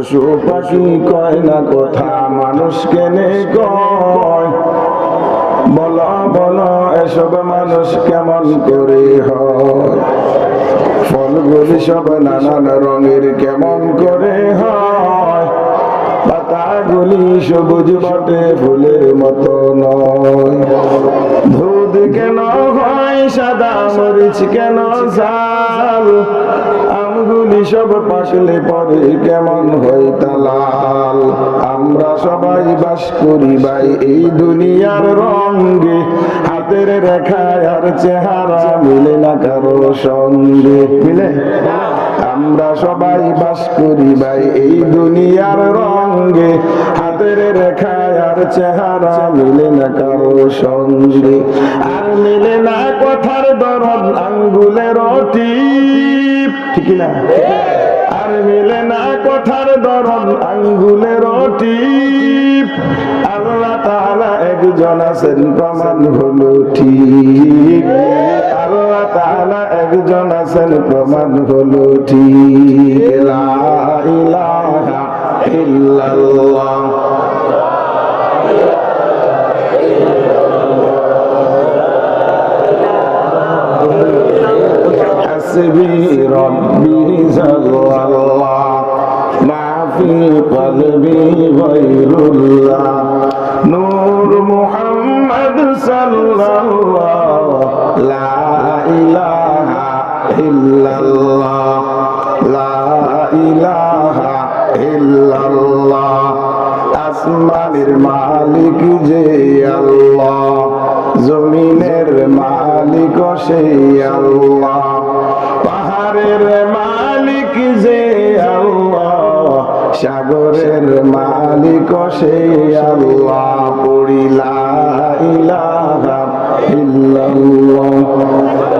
পশু পাখি কয় না কথা মানুষ কেনে কয়? বল, বলো, এসব মানুষ কেমন করে হয়? ফলগুলি সব নানান রঙের কেমন করে হয়? পাতাগুলি সবুজ বটে, ফুলের মতো নয়। দুধ কেন হয়, সাদা মরিচ কেন ঝাল? সব পাশলে পরে কেমন হয় তালাল? আমরা সবাই বাস করি ভাই, এই দুনিয়ার রঙ্গে হাতের রেখায় আর চেহারা মিলে না কারও সঙ্গে। মিলে? আমরা সবাই বাস করি ভাই, এই দুনিয়ার রঙ্গে হাতের রেখায় আর চেহারা মিলে না কারও সঙ্গে। আর মিলে না কথার দরদ আঙ্গুলের টিপ ঠিক না? আর মিলে না কথার দরদ আঙ্গুলের টিপ আল্লাহ তাআলা একজন আছেন, প্রমাণ হলো ঠিক। আল্লাহ তাআলা একজন আছেন, প্রমাণ হলো ঠিক। ربي جل الله ما في قلبي غير الله نور محمد صلى الله لا إله إلا الله لا إله إلا الله আসমানের মালিক যে আল্লাহ জমিনের মালিক সেই আল্লাহ পাহাড়ের মালিক যে সাগরের মালিক সে আল্লাহ। পড়িলা ইলাহা ইল্লাল্লাহ।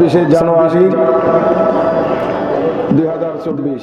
ছাব্বিশে জানুয়ারি দুই হাজার চব্বিশ।